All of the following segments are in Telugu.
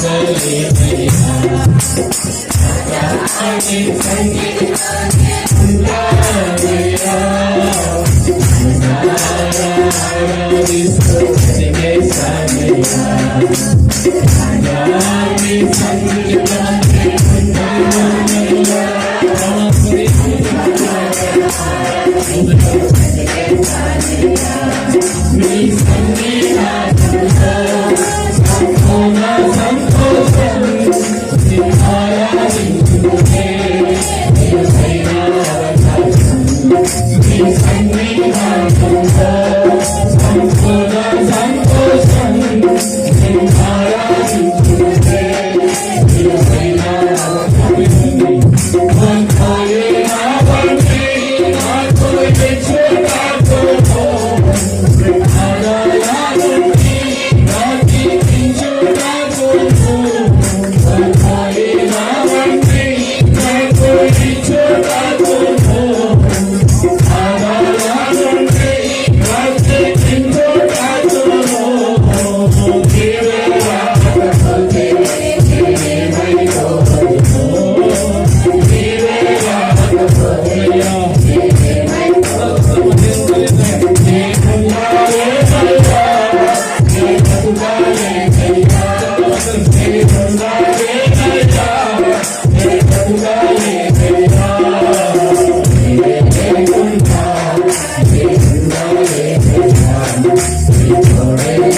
चले मैया Thank you.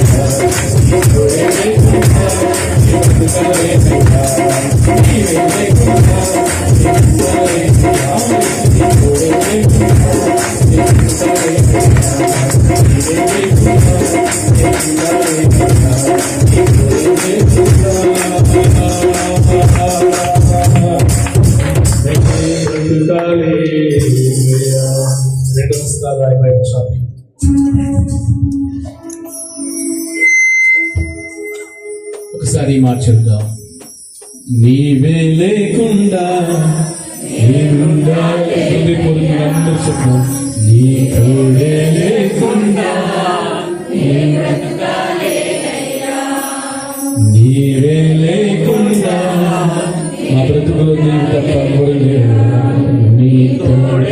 వస్తారు ఆయన వైపు స్వామి ఒకసారి మార్చుద్దాం నీవే లేకుండా నీ తోడే లేకుండా నీవే లేకుండా మా బ్రతుకులు నీవు తప్ప నీ తోడే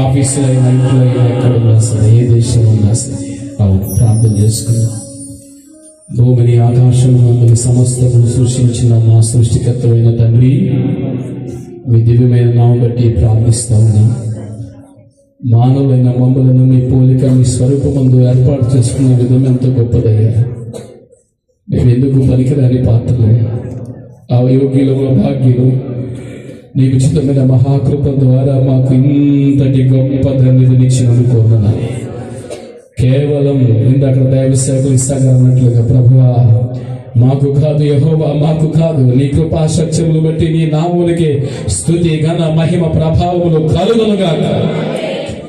ఆఫీసులో అయినా ఇంట్లో అయినా ఎక్కడ ఉన్నా సరే ఏ దేశంలో ఉన్నా సరే అవును ప్రార్థన చేసుకున్నాం భూమిని ఆకాశం మమ్మల్ని సమస్తము సృష్టించిన మా సృష్టికర్తమైన తండ్రి మీ దివ్యమైన నామం బట్టి ప్రార్థిస్తా ఉన్నాం. మానవులైన మమ్మలను మీ పోలిక మీ స్వరూపమందు ఏర్పాటు చేసుకున్న విధం ఎంతో గొప్పదయ్యా. మేము ఎందుకు పనికిరాని పాత్రలు ఆ భాగ్యులు నీ ఉచితమైన మహాకృప ద్వారా మాకు ఇంతటి గొప్ప ధన్యతనిచ్చినందుకు వందనాలు కేవలం ఇందాక దైవ సేవకులు ఇస్తాగలన్నట్లుగా ప్రభువా మాకు కాదు యహోవా మాకు కాదు నీ కృపా సత్యములు బట్టి నీ నాములకి స్థుతి ఘన మహిమ ప్రభావములు కలుగునుగా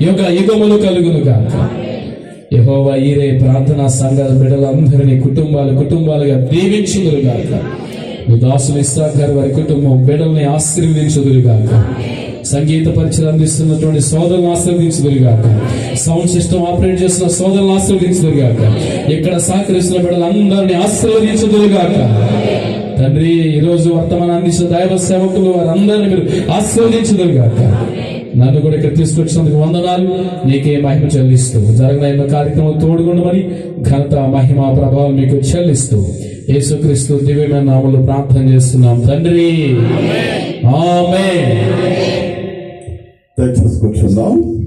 యుగ యుగములు కలుగునుగా యహోవా ఈరే ప్రార్థనా సంఘాల బిడ్డలందరినీ కుటుంబాలు కుటుంబాలుగా దీవించుదురుగాక మీ దాసులు ఇస్సాకర్ వారి కుటుంబం బిడ్డల్ని ఆశీర్వదించుదురుగాక. సంగీత పరిచయం అందిస్తున్నటువంటి సోదరులను ఆశీర్వదించుదురుగాక. సౌండ్ సిస్టమ్ ఆపరేట్ చేస్తున్న సోదరులను ఆశీర్వదించుదురుగాక. ఇక్కడ సహకరిస్తున్న బిడ్డలందరినీ ఆశీర్వదించుదురుగాక. తండ్రి ఈ రోజు వర్తమానం అందించిన దైవ సేవకులు వారందరినీ మీరు ఆశీర్వదించదురు గాక నన్ను కూడా ఇక్కడ తీసుకొచ్చినందుకు వందనాలు. నీకే మహిమ చెల్లిస్తూ జరగనైన కార్యక్రమం తోడుగుండమని ఘనత మహిమ ప్రభావం మీకు చెల్లిస్తూ. యేసుక్రీస్తు దివ్యమైన నామలు ప్రార్థన చేస్తున్నాం. తండ్రి. ఆమె కూర్చుందాం